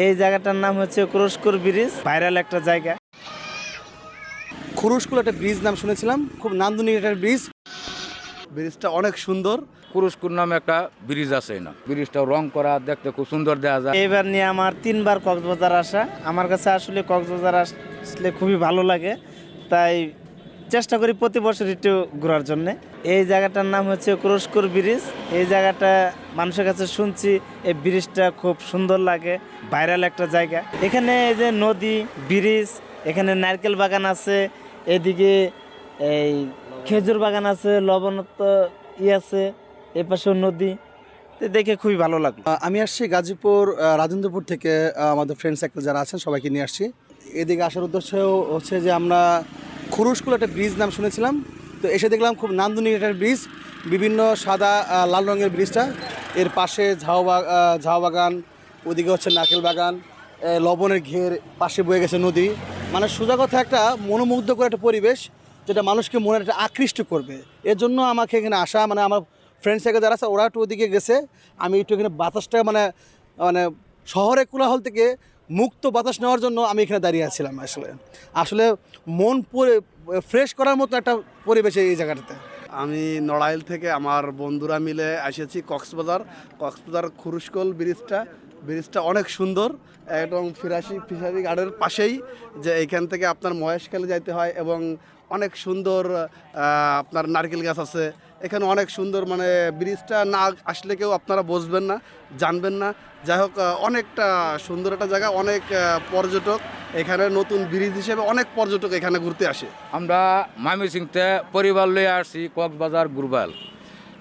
এই জায়গাটার নাম হচ্ছে ক্রোশকুর ব্রিজ ভাইরাল একটা জায়গা। খুরুশকুল একটা ব্রিজ নাম শুনেছিলাম খুব নান্দনিক একটা ব্রিজ। ব্রিজটা অনেক সুন্দর। কুরুস্কুর নামে একটা ব্রিজ আছে না। ব্রিজটা রং করা দেখতে খুব সুন্দর দেখা যায়। এবার নিয়ে আমার তিনবার কক্সবাজার আসা। আমার কাছে আসলে কক্সবাজার আসলে খুবই ভালো লাগে। তাই চেষ্টা করি প্রতি বছর একটু ঘোরার জন্য। এই জায়গাটার নাম হচ্ছে ক্রোশকুর ব্রিজ। এই জায়গাটা মানুষের কাছে শুনছি এই ব্রিজটা খুব সুন্দর লাগে, ভাইরাল একটা জায়গা। এখানে এই যে নদী, ব্রিজ, এখানে নারকেল বাগান আছে, এদিকে এই খেজুর বাগান আছে লবণত্ব ই আছে, এ পাশেও নদী। দেখে খুবই ভালো লাগল। আমি আসছি গাজীপুর রাজেন্দ্রপুর থেকে আমাদের ফ্রেন্ড সার্কেল যারা আছেন সবাইকে নিয়ে আসছি। এদিকে আসার উদ্দেশ্য হচ্ছে যে আমরা খুরুশকুল একটা ব্রিজ নাম শুনেছিলাম। তো এসে দেখলাম খুব নান্দনিক একটা ব্রিজ, বিভিন্ন সাদা লাল রঙের ব্রিজটা। এর পাশে ঝাউ ঝাউ বাগান, ওদিকে হচ্ছে নারকেল বাগান লবণের ঘের পাশে বয়ে গেছে নদী। মানে সোজা কথা একটা মনোমুগ্ধকর একটা পরিবেশ, যেটা মানুষকে মনে একটা আকৃষ্ট করবে। এর জন্য আমাকে এখানে আসা মানে আমার ফ্রেন্ড সার্কেল যারা আছে, ওরা একটু ওদিকে গেছে। আমি একটু এখানে বাতাসটা মানে মানে শহরে কোলাহল থেকে মুক্ত বাতাস নেওয়ার জন্য আমি এখানে দাঁড়িয়ে আছিলাম আসলে। আসলে মন পরে ফ্রেশ করার মতো একটা পরিবেশ এই জায়গাটাতে। আমি নড়াইল থেকে আমার বন্ধুরা মিলে এসেছি কক্সবাজার। কক্সবাজার খুরুসকল ব্রিজটা। ব্রিজটা অনেক সুন্দর এবং ফিরাসি ফিশারি গার্ডের পাশেই যে এইখান থেকে আপনার মহেশখালী যাইতে হয় এবং অনেক সুন্দর আপনার নারকেল গাছ আছে। এখানে অনেক সুন্দর মানে ব্রিজটা না আসলে কেউ আপনারা বসবেন না, জানবেন না। যাই হোক অনেকটা সুন্দর একটা জায়গা, অনেক পর্যটক এখানে নতুন ব্রিজ হিসেবে অনেক পর্যটক এখানে ঘুরতে আসে। আমরা ময়মনসিংতে পরিবার লয়ে আসছি কক্সবাজার গুরবাল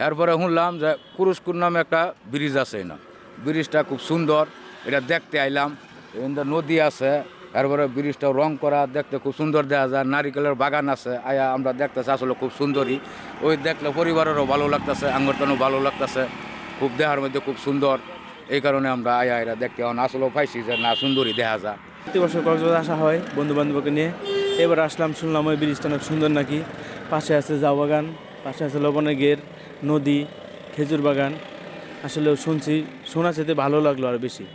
এরপরে শুনলাম যে কুরুস্কুর নামে একটা ব্রিজ আছে না ব্রিজটা খুব সুন্দর, এটা দেখতে আইলাম। এখানে নদী আছে, এরপরে ব্রিজটা রং করা দেখতে খুব সুন্দর দেখা যায়। নারিকেলের বাগান আছে, আয়া আমরা দেখতেছি আসলে খুব সুন্দরই। ওই দেখলে পরিবারেরও ভালো লাগতেছে, আঙ্গরটানও ভালো লাগতেছে, খুব দেহার মধ্যে খুব সুন্দর। এই কারণে আমরা আয়া এরা দেখতে আসলেও পাইছি যে না, সুন্দরই দেখা যায়। প্রতি বছর কক্সবাজার আসা হয় বন্ধু বান্ধবকে নিয়ে। এবার আসলাম, শুনলাম ওই ব্রিজটা অনেক সুন্দর নাকি। পাশে আছে জাউ বাগান, পাশে আছে লবণের গের নদী, খেজুর বাগান। আসলে শুনছি শোনা যেতে ভালো লাগল আর বেশি।